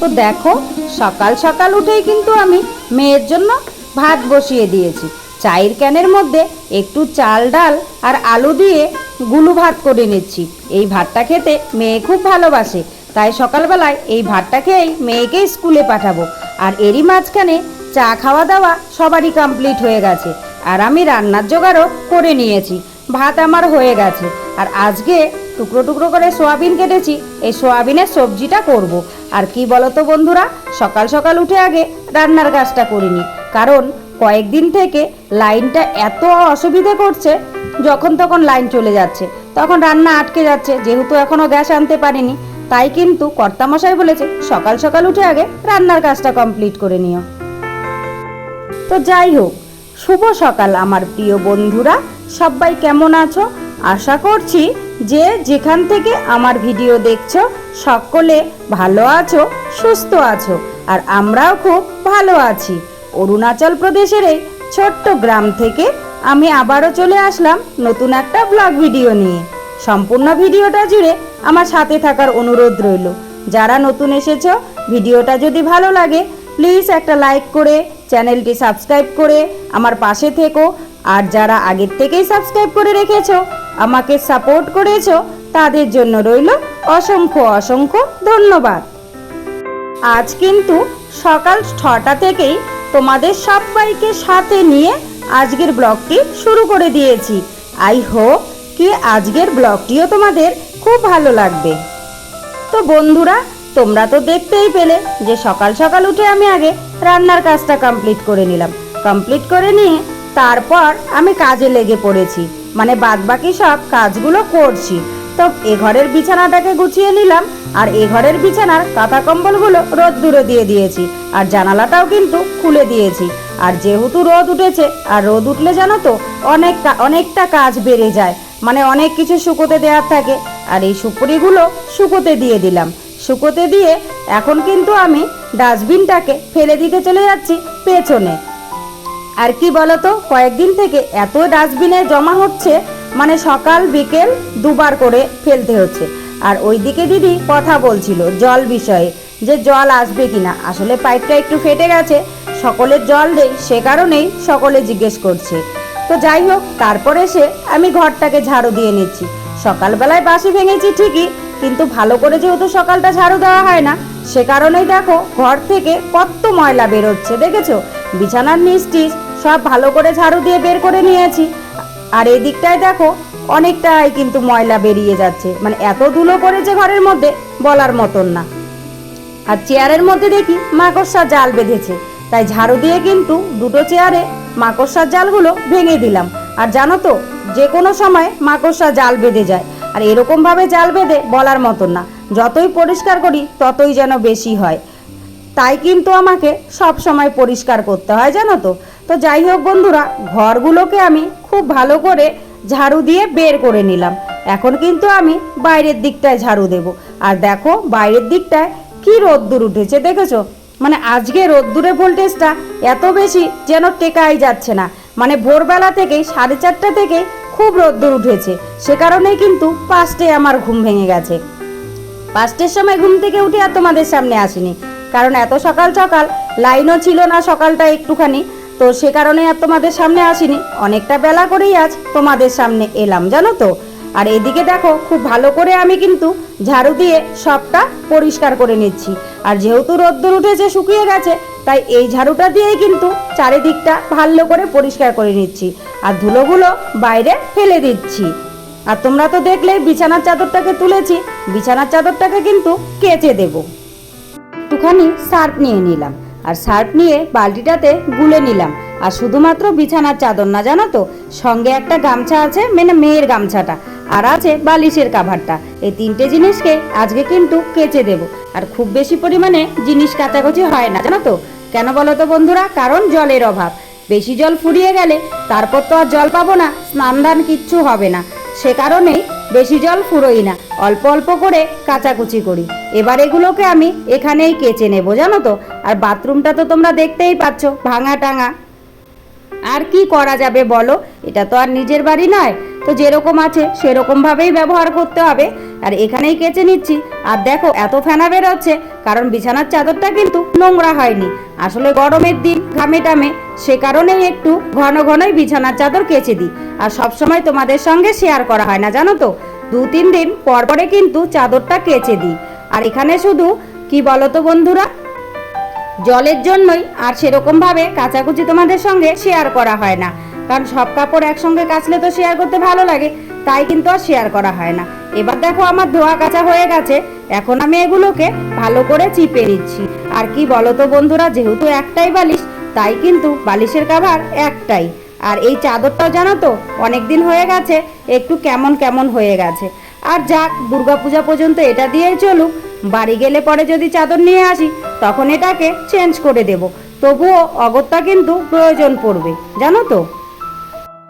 তো দেখো, সকাল সকাল উঠেই কিন্তু আমি মেয়ের জন্য ভাত বসিয়ে দিয়েছি। চায়ের ক্যানের মধ্যে একটু চাল, ডাল আর আলু দিয়ে গুলু ভাত করে নিচ্ছি। এই ভাতটা খেতে মেয়ে খুব ভালোবাসে, তাই সকালবেলায় এই ভাতটা খেয়েই মেয়েকে স্কুলে পাঠাবো। আর এরই মাঝখানে চা খাওয়া দাওয়া সবারই কমপ্লিট হয়ে গেছে। আর আমি রান্নার জোগাড়ও করে নিয়েছি। ভাত আমার হয়ে গেছে। আর আজকে টুকরো টুকরো করে সোয়াবিন কেটেছি, এই সোয়াবিনের সবজিটা করব। আর কি বলতো বন্ধুরা, সকাল সকাল উঠে আগে রান্নার কাজটা করিনি, কারণ কয়েকদিন থেকে লাইনটা এত অসুবিধে করছে, যখন তখন লাইন চলে যাচ্ছে, তখন রান্না আটকে যাচ্ছে, যেহেতু এখনও গ্যাস আনতে পারিনি, তাই কিন্তু কর্তামশাই বলেছে, সকাল সকাল উঠে আগে রান্নার কাজটা কমপ্লিট করে নিও তো যাই হোক, শুভ সকাল আমার প্রিয় বন্ধুরা, সবাই কেমন আছো আশা করছি যে যেখান থেকে আমার ভিডিও দেখছ, সকলে ভালো আছো, সুস্থ আছো, আর আমরাও খুব ভালো আছি। অরুণাচল প্রদেশের এই ছোট্ট গ্রাম থেকে আমি আবারও চলে আসলাম নতুন একটা ব্লগ ভিডিও নিয়ে। সম্পূর্ণ ভিডিওটা জুড়ে আমার সাথে থাকার অনুরোধ রইল। যারা নতুন এসেছ, ভিডিওটা যদি ভালো লাগে প্লিজ একটা লাইক করে, চ্যানেলটি সাবস্ক্রাইব করে আমার পাশে থেকো। আর যারা আগের থেকেই সাবস্ক্রাইব করে রেখেছো আমাকে সাপোর্ট করেছ, তাদের জন্য রইল অসংখ্য অসংখ্য ধন্যবাদ। আজ কিন্তু সকাল ছটা থেকেই তোমাদের সবাইকে সাথে নিয়ে আজকের ব্লগটি শুরু করে দিয়েছি। আই হোপ কি আজকের ব্লগটিও তোমাদের খুব ভালো লাগবে। তো বন্ধুরা, তোমরা তো দেখতেই পেলে যে সকাল সকাল উঠে আমি আগে রান্নার কাজটা কমপ্লিট করে নিলাম। কমপ্লিট করে নিয়ে তারপর আমি কাজে লেগে পড়েছি। মানে বাদবাকি সব কাজগুলো করছি। তো এ ঘরের বিছানাটাকে গুছিয়ে নিলাম, আর এ ঘরের বিছানার কাঁথা কম্বলগুলো রোদ দূরে দিয়ে দিয়েছি, আর জানালাটাও কিন্তু খুলে দিয়েছি। আর যেহেতু রোদ উঠেছে, আর রোদ উঠলে জানো তো অনেক অনেকটা কাজ বেড়ে যায় মানে অনেক কিছু শুকোতে দেওয়ার থাকে, আর এই সুপুরিগুলো শুকোতে দিয়ে দিলাম। শুকোতে দিয়ে এখন কিন্তু আমি ডাস্টবিনটাকে ফেলে দিতে চলে যাচ্ছি পেছনে। আর কি বলতো, কয়েকদিন থেকে এত ডাস্টবিনে জমা হচ্ছে মানে সকাল, বিকেল দুবার করে ফেলতে হচ্ছে। আর ওইদিকে দিদি কথা বলছিল জল বিষয়ে, যে জল আসবে কিনা। আসলে পাইপটা একটু ফেটে গেছে, সকলের জল দেই সে কারণেই সকলে জিজ্ঞেস করছে। তো যাই হোক, তারপরে এসে আমি ঘরটাকে ঝাড়ু দিয়ে নিচ্ছি। সকালবেলায় বাসি ভেঙেছি ঠিকই, কিন্তু ভালো করে যেহেতু সকালটা ঝাড়ু দেওয়া হয় না, সে কারণেই দেখো, ঘর থেকে কত ময়লা বেরোচ্ছে, দেখেছ? বিছানার নিচ সব ভালো করে ঝাড়ু দিয়ে বের করে নিয়েছি। আর এই দিকটায় দেখো, অনেকটাই কিন্তু ময়লা বেরিয়ে যাচ্ছে। মানে এত ধুলো পড়েছে ঘরের মধ্যে, বলার মতন না। আর চেয়ারের মধ্যে দেখি মাকড়সার জাল বেঁধেছে। তাই ঝাড়ু দিয়ে কিন্তু দুটো চেয়ারে মাকড়সার জালগুলো ভেঙে দিলাম। আর জানো তো, যে কোনো সময় মাকড়সা জাল বেঁধে যায়। আর এরকমভাবে জাল বেঁধে বলার মতন না। যতই পরিষ্কার করি, ততই যেন বেশি হয়। তাই কিন্তু আমাকে সব সময় পরিষ্কার করতে হয়, জানো তো। তো যাই হোক বন্ধুরা, ঘরগুলোকে আমি খুব ভালো করে ঝাড়ু দিয়ে বের করে নিলাম। এখন কিন্তু আমি বাইরের দিকটায় ঝাড়ু দেব। আর দেখো, বাইরের দিকটায় কি রোদ্দুর উঠেছে, দেখেছ? মানে আজকে রোদ্দুরের ভোল্টেজটা এত বেশি যেন টেকাই যাচ্ছে না। মানে ভোরবেলা থেকেই, সাড়ে চারটা থেকে খুব রোদ্দুর উঠেছে। সে কারণেই কিন্তু পাঁচটায় আমার ঘুম ভেঙে গেছে। পাঁচটার সময় ঘুম থেকে উঠে আর তোমাদের সামনে আসিনি। কারণ এত সকাল সকাল লাইনও ছিল না সকালটা একটুখানি। তো সে কারণে আর তোমাদের সামনে আসিনি। অনেকটা বেলা করেই আজ তোমাদের সামনে এলাম, জানো তো? আর এদিকে দেখো, খুব ভালো করে আমি কিন্তু ঝাড়ু দিয়ে সবটা পরিষ্কার করে নিচ্ছি। আর যেহেতু রোদ্দুর উঠেছে, শুকিয়ে গেছে, তাই এই ঝাড়ুটা দিয়েই কিন্তু চারিদিকটা ভালো করে পরিষ্কার করে নিচ্ছি। আর ধুলোগুলো বাইরে ফেলে দিচ্ছি। আর তোমরা তো দেখলে, বিছানার চাদরটাকে তুলেছি। বিছানার চাদরটাকে কিন্তু কেচে দেবো। একটুখানি সার্ফ নিয়ে নিলাম। আর সার্ফ নিয়ে বালতিটাতে গুলে নিলাম। আর শুধুমাত্র বিছানার চাদর না, জানো তো? সঙ্গে একটা গামছা আছে মানে মেয়ের গামছাটা, আর আছে বালিশের কাভারটা। এই তিনটে জিনিসকে আজকে কিন্তু কেচে দেব। আর খুব বেশি পরিমাণে জিনিস কাচাকুচি হয় না, জানো তো? কেন বলো তো বন্ধুরা? কারণ জলের অভাব। বেশি জল ফুরিয়ে গেলে তারপর তো আর জল পাবো না স্নান দান কিচ্ছু হবে না। সে কারণেই বেশি জল ফুরোই না। অল্প অল্প করে কাচাকুচি করি। এবার এগুলোকে আমি এখানেই কেচে নেব, জানো তো? আর বাথরুমটা তো তোমরা দেখতেই পাচ্ছ, ভাঙা টাঙা। আর কি করা যাবে বলো? এটা তো আর নিজের বাড়ি নয়। তো যেরকম আছে সেরকমভাবেই ব্যবহার করতে হবে। আর এখানেই কেচে নিচ্ছি। আর দেখো, এত ফেনা বেরোচ্ছে, কারণ বিছানার চাদরটা কিন্তু নোংরা হয়নি। আসলে গরমের দিন ঘামে টামে, সে কারণেই একটু ঘন ঘনই বিছানার চাদর কেচে দিই। আর সবসময় তোমাদের সঙ্গে শেয়ার করা হয় না, জানো তো? দু তিন দিন পর পরে কিন্তু চাদরটা কেচে দিই। আর এখানে শুধু, কি বলো তো বন্ধুরা? জলের জন্যই আর সেরকমভাবে কাচাকুচি তোমাদের সঙ্গে শেয়ার করা হয় না। কারণ সব কাপড় একসঙ্গে কাচলে তো শেয়ার করতে ভালো লাগে, তাই কিন্তু আর শেয়ার করা হয় না। এবার দেখো আমার ধোয়া কাচা হয়ে গেছে। এখন আমি এগুলোকে ভালো করে চিপে নিচ্ছি। আর কি বলো তো বন্ধুরা, যেহেতু একটাই বালিশ, তাই কিন্তু বালিশের কাভার একটাই। আর এই চাদরটাও জানো তো অনেক দিন হয়ে গেছে, একটু কেমন কেমন হয়ে গেছে। আর যাক, দুর্গাপূজা পর্যন্ত এটা দিয়েই চলুক। বাড়ি গেলে পরে যদি চাদর নিয়ে আসি, তখন এটাকে চেঞ্জ করে দেব। তবুও অগত্যা কিন্তু প্রয়োজন পড়বে, জানো তো?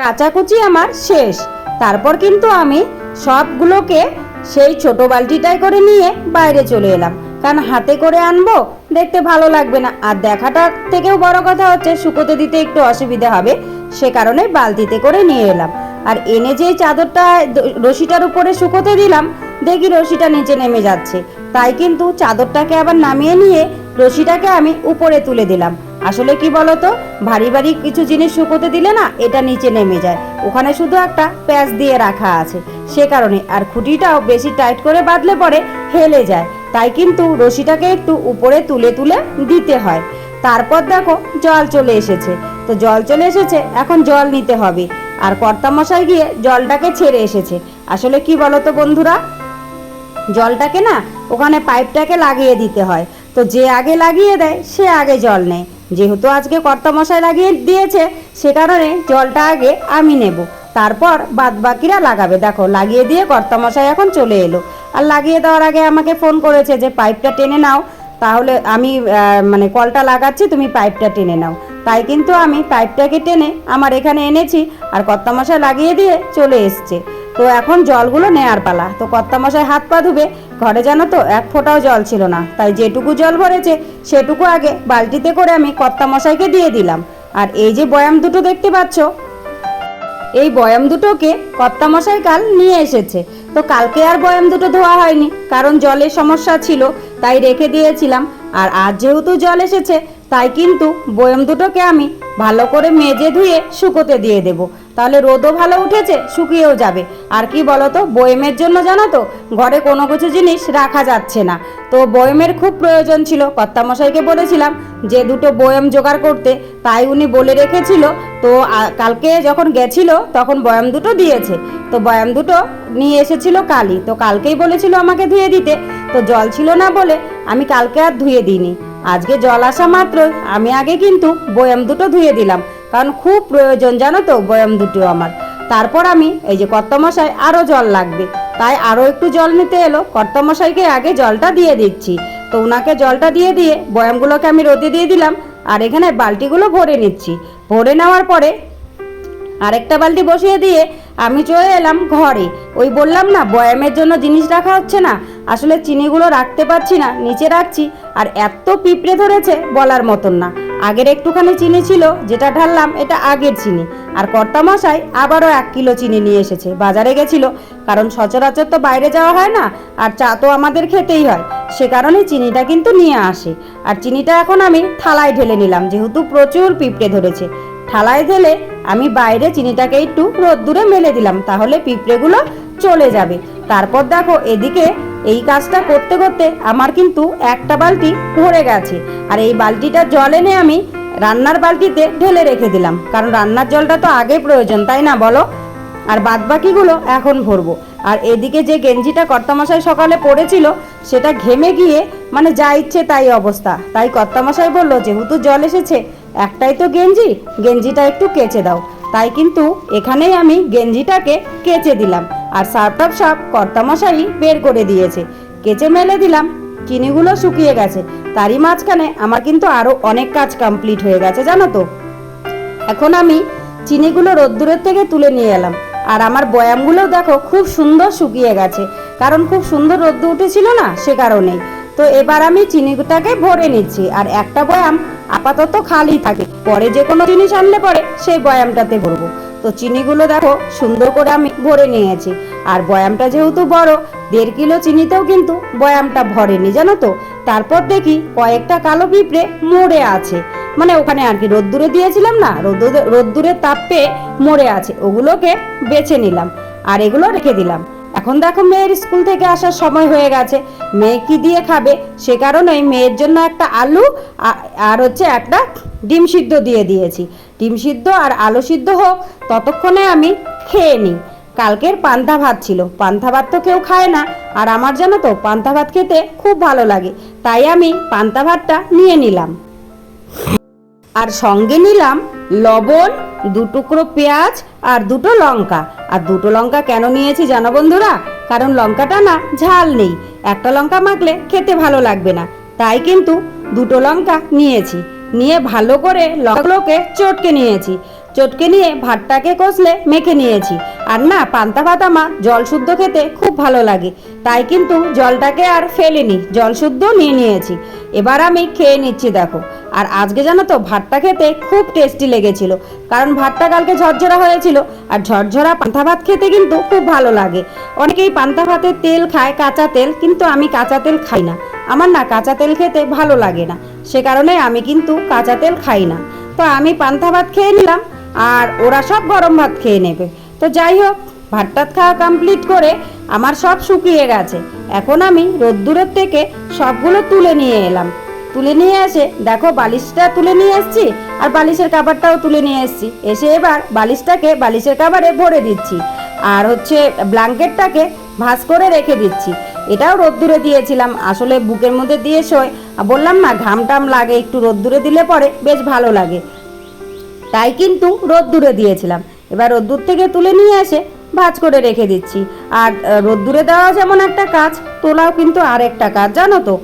কাচাকুচি আমার শেষ। তারপর কিন্তু আমি সবগুলোকে সেই ছোট বালতিটাই করে নিয়ে বাইরে চলে এলাম। কারণ হাতে করে আনব, দেখতে ভালো লাগবে না। আর দেখাটার থেকেও বড় কথা হচ্ছে, শুকোতে দিতে একটু অসুবিধা হবে। সে কারণে বালতিতে করে নিয়ে এলাম। আর এনে যে চাদরটা, রশিটার উপরে শুকোতে দিলাম, দেখি রশিটা নিচে নেমে যাচ্ছে। তাই কিন্তু চাদরটাকে আবার নামিয়ে নিয়ে রশিটাকে আমি উপরে তুলে দিলাম। আসলে কি বলতো? ভারী ভারী কিছু জিনিস শুকোতে দিলে না এটা নিচে নেমে যায়। ওখানে শুধু একটা প্যাচ দিয়ে রাখা আছে। সে কারণে আর খুঁটিটাও বেশি টাইট করে বাঁধলে পরে হেলে যায়। তাই কিন্তু রশিটাকে একটু উপরে তুলে তুলে দিতে হয়। তারপর দেখো জল চলে এসেছে। তো জল চলে এসেছে, এখন জল নিতে হবে। আর কর্তামশাই গিয়ে জলটাকে ছেড়ে এসেছে। আসলে কি বলতো বন্ধুরা? জলটাকে না ওখানে পাইপটাকে লাগিয়ে দিতে হয়। তো যে আগে লাগিয়ে দেয়, সে আগে জল নেয়। যেহেতু আজকে কর্তামশাই লাগিয়ে দিয়েছে, সে কারণে জলটা আগে আমি নেব। তারপর বাদ বাকিরা লাগাবে। দেখো, লাগিয়ে দিয়ে কর্তামশাই এখন চলে এলো। আর লাগিয়ে দেওয়ার আগে আমাকে ফোন করেছে যে, পাইপটা টেনে নাও। তাহলে আমি মানে কলটা লাগাচ্ছি, তুমি পাইপটা টেনে নাও। তাই কিন্তু আমি পাইপটাকে টেনে আমার এখানে এনেছি আর কর্তামশাই লাগিয়ে দিয়ে চলে এসছে। তো এখন জলগুলো নেয়ার পালা। তো কর্তামশাই হাত পা ধুবে ঘরে জানো তো, এক ফোঁটাও জল ছিল না। তাই যেটুকু জল ভরেছে, সেটুকু আগে বালতিতে করে আমি কর্তা মশাইকে দিয়ে দিলাম। আর এই যে বয়াম দুটো দেখতে পাচ্ছ, এই বয়াম দুটোকে কর্তা মশাই কাল নিয়ে এসেছে। তো কালকে আর বয়াম দুটো ধোয়া হয়নি, কারণ জলের সমস্যা ছিল, তাই রেখে দিয়েছিলাম। আর আজ যেহেতু জল এসেছে, তাই কিন্তু বয়াম দুটোকে আমি ভালো করে মেজে ধুয়ে শুকোতে দিয়ে দেব। তাহলে রোদও ভালো উঠেছে, শুকিয়েও যাবে। আর কি বলতো, বয়েমের জন্য জানো তো, ঘরে কোনো কিছু জিনিস রাখা যাচ্ছে না। তো বয়েমের খুব প্রয়োজন ছিল, কর্তামশাইকে বলেছিলাম যে দুটো বয়েম জোগাড় করতে। তাই উনি বলে রেখেছিল, তো কালকে যখন গেছিল, তখন বয়াম দুটো দিয়েছে। তো বয়াম দুটো নিয়ে এসেছিল কালই। তো কালকেই বলেছিল আমাকে ধুয়ে দিতে। তো জল ছিল না বলে আমি কালকে আর ধুয়ে দিইনি। আজকে জল আসা মাত্রই, আমি আগে কিন্তু বয়াম দুটো ধুয়ে দিলাম। কারণ খুব প্রয়োজন, জানো তো, বয়াম দুটো আমার। তারপর আমি, এই যে কর্তামশাই আরও জল লাগবে। তাই আরও একটু জল নিতে এলো। কর্তামশাইকে আগে জলটা দিয়ে দিচ্ছি। তো ওনাকে জলটা দিয়ে দিয়ে বয়ামগুলোকে আমি রোদে দিয়ে দিলাম আর এখানে বালতিগুলো ভরে নিচ্ছি। ভরে নেওয়ার পরে আরেকটা বালতি বসিয়ে দিয়ে আমি চলে এলাম ঘরে। ওই বললাম না, বয়ামের জন্য জিনিস রাখা হচ্ছে না। আসলে চিনিগুলো রাখতে পারছি না, নিচে রাখছি। আর এত পিঁপড়ে ধরেছে বলার মতন না। আগের একটুখানি চিনি ছিল, যেটা ঢাললাম, এটা আগের চিনি। আর কর্তামশাই আবারও এক কিলো চিনি নিয়ে এসেছে। বাজারে গেছিল, কারণ সচরাচর তো বাইরে যাওয়া হয় না, আর চা তো আমাদের খেতেই হয়। সে কারণে চিনিটা কিন্তু নিয়ে আসে। আর চিনিটা এখন আমি থালায় ঢেলে নিলাম, যেহেতু প্রচুর পিঁপড়ে ধরেছে। থালায় ঢেলে আমি বাইরে চিনিটাকে একটু রোদ্দুরে মেলে দিলাম, তাহলে পিঁপড়েগুলো চলে যাবে। তারপর দেখো, এদিকে এই কাজটা করতে করতে আমার কিন্তু একটা বালতি ভরে গেছে। আর এই বালতিটা জল এনে আমি রান্নার বালতিতে ঢেলে রেখে দিলাম। কারণ রান্নার জলটা তো আগে প্রয়োজন, তাই না বলো? আর বাদ বাকিগুলো এখন ভরবো। আর এদিকে যে গেঞ্জিটা কর্তামশাই সকালে পড়েছিল সেটা ঘেমে গিয়ে মানে যা ইচ্ছে তাই অবস্থা। তাই কর্তামশাই বলল, যেহেতু জল এসেছে, একটাই তো গেঞ্জি, গেঞ্জিটা একটু কেচে দাও। তাই কিন্তু এখানেই আমি গেঞ্জিটাকে কেচে দিলাম আর সার্ফটাপ সব কর্তামশাই বের করে দিয়েছে। কেচে মেলে দিলাম, চিনিগুলো শুকিয়ে গেছে। তারই মাঝখানে আমার কিন্তু আরও অনেক কাজ কমপ্লিট হয়ে গেছে, জানো তো। এখন আমি চিনিগুলো রোদ্দুরের থেকে তুলে নিয়ে এলাম। আর আমার বয়ামগুলো দেখো খুব সুন্দর শুকিয়ে গেছে। কারণ খুব সুন্দর রোদ্দু উঠেছিল না, সে কারণেই। তো এবার আমি চিনিটাকে ভরে নিচ্ছি। আর একটা বয়াম আপাতত খালি থাকে। পরে যে কোনো জিনিস আনলে পরে সেই বয়ামটাতে ভরবো। তো চিনিগুলো দেখো, সুন্দর করে আমি ভরে নিয়েছি। আর বয়ামটা যেহেতু বড়, দেড় কিলো চিনিতেও কিন্তু বয়ামটা ভরেনি, জানো তো? তারপর দেখি কয়েকটা কালো পিঁপড়ে মরে আছে। মানে ওখানে আর কি রোদ্দুরে দিয়েছিলাম না, রোদ্দুরে রোদ্দুরে তাপ পেয়ে মরে আছে। ওগুলোকে বেছে নিলাম। আর এগুলো রেখে দিলাম। এখন দেখো মেয়ের স্কুল থেকে আসার সময় হয়ে গেছে। মেয়ে কি দিয়ে খাবে? সে কারণেই মেয়ের জন্য একটা আলু আর হচ্ছে একটা ডিম সিদ্ধ দিয়ে দিয়েছি। ডিম সিদ্ধ আর আলু সিদ্ধ হোক, ততক্ষণে আমি খেয়ে নিই। কালকের পান্তা ভাত ছিল। পান্তা ভাত তো কেউ খায় না। আর আমার জানো তো, পান্তা ভাত খেতে খুব ভালো লাগে। তাই আমি পান্তা ভাতটা নিয়ে নিলাম। আর সঙ্গে নিলাম লবণ, দু টুকরো পেঁয়াজ আর দুটো লঙ্কা। আর দুটো লঙ্কা কেন নিয়েছি জানো বন্ধুরা? কারণ লঙ্কাটা না ঝাল নেই। একটা লঙ্কা মাখলে খেতে ভালো লাগবে না। তাই কিন্তু দুটো লঙ্কা নিয়েছি। নিয়ে ভালো করে লঙ্কাগুলোকে চটকে নিয়েছি। চটকে নিয়ে ভাতটাকে কষলে মেখে নিয়েছি। আর না, পান্তা ভাত আমার জল শুদ্ধ খেতে খুব ভালো লাগে। তাই কিন্তু জলটাকে আর ফেলিনি, জল শুদ্ধ নিয়ে নিয়েছি। এবার আমি খেয়ে নিচ্ছি দেখো। আর আজকে জানো তো, ভাতটা খেতে খুব টেস্টি লেগেছিল। কারণ ভাতটা কালকে ঝরঝরা হয়েছিল, আর ঝরঝরা পান্তা ভাত খেতে কিন্তু খুব ভালো লাগে। অনেকেই পান্তা ভাতের তেল খায়, কাঁচা তেল, কিন্তু আমি কাঁচা তেল খাই না। আমার না কাঁচা তেল খেতে ভালো লাগে না। সে কারণে আমি কিন্তু কাঁচা তেল খাই না। তো আমি পান্তা ভাত খেয়ে নিলাম আর ওরা সব গরম ভাত খেয়ে নেবে। তো যাই হোক ভাত টাত খাওয়া কমপ্লিট করে আমার সব শুকিয়ে গেছে। এখন আমি রোদ্দুরের থেকে সবগুলো তুলে নিয়ে এলাম। তুলে নিয়ে এসে দেখো বালিশটা তুলে নিয়ে এসেছি আর বালিশের কাবারটাও তুলে নিয়ে এসেছি। এসে এবার বালিশটাকে বালিশের কাবারে ভরে দিচ্ছি আর হচ্ছে ব্ল্যাঙ্কেটটাকে ভাঁজ করে রেখে দিচ্ছি। এটাও রোদ্দুরে দিয়েছিলাম, আসলে বুকের মধ্যে দিয়ে শোয়। বললাম না ঘাম টাম লাগে, একটু রোদ্দুরে দিলে পরে বেশ ভালো লাগে। তাই কিন্তু রোদ্দুরে দিয়েছিলাম। এবার রোদ্দুর থেকে তুলে নিয়ে এসে ভাজ করে রেখে দিচ্ছি। আর রোদ্দুরে দেওয়া যেমন একটা কাজ, তোলাও কিন্তু আর একটা কাজ, জানো তো?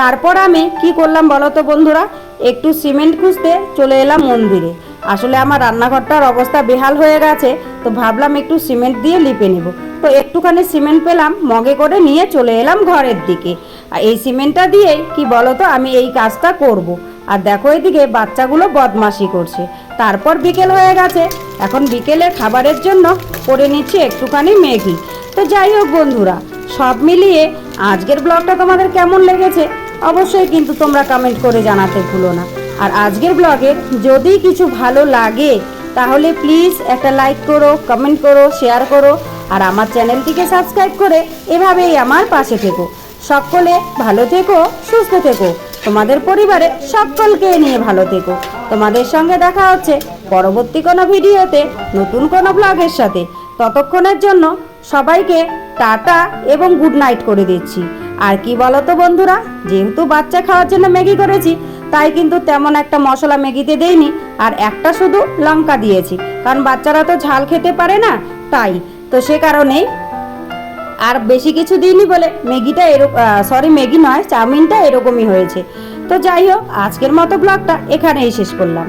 তারপর আমি কি করলাম বলো তো বন্ধুরা? একটু সিমেন্ট খুঁজতে চলে এলাম মন্দিরে। আসলে আমার রান্নাঘরটার অবস্থা বেহাল হয়ে গেছে, তো ভাবলাম একটু সিমেন্ট দিয়ে লিপে নেব। তো একটুখানি সিমেন্ট পেলাম, মগে করে নিয়ে চলে এলাম ঘরের দিকে। আর এই সিমেন্টটা দিয়েই কি বলো তো আমি এই কাজটা করব। আর দেখো এদিকে বাচ্চাগুলো বদমাশি করছে। তারপর বিকেল হয়ে গেছে। এখন বিকেলে খাবারের জন্য করে নিচ্ছি একটুখানি ম্যাগি। তো যাই হোক বন্ধুরা, সব মিলিয়ে আজকের ব্লগটা তোমাদের কেমন লেগেছে অবশ্যই কিন্তু তোমরা কমেন্ট করে জানাতে ভুলো না। আর আজকের ব্লগে যদি কিছু ভালো লাগে, তাহলে প্লিজ একটা লাইক করো কমেন্ট করো শেয়ার করো, আর আমার চ্যানেলটিকে সাবস্ক্রাইব করে এভাবেই আমার পাশে থেকো। সকলে ভালো থেকো, সুস্থ থেকো। তোমাদের পরিবারে সকলকে নিয়ে ভালো থেকো। তোমাদের সঙ্গে দেখা হচ্ছে পরবর্তী কোনো ভিডিওতে, নতুন কোনো ব্লগের সাথে। ততক্ষণের জন্য সবাইকে টাটা এবং গুড নাইট করে দিচ্ছি। আর কি বলো তো বন্ধুরা, যেহেতু বাচ্চা খাওয়ার জন্য ম্যাগি করেছি, তাই কিন্তু তেমন একটা মশলা ম্যাগিতে দেইনি, আর একটা শুধু লঙ্কা দিয়েছি। কারণ বাচ্চারা তো ঝাল খেতে পারে না, তাই। তো সে কারণেই আর বেশি কিছু দিইনি বলে ম্যাগিটা এরকম সরি ম্যাগি নয়, চাউমিনটা এরকমই হয়েছে। তো যাই হোক, আজকের মতো ব্লগটা এখানেই শেষ করলাম।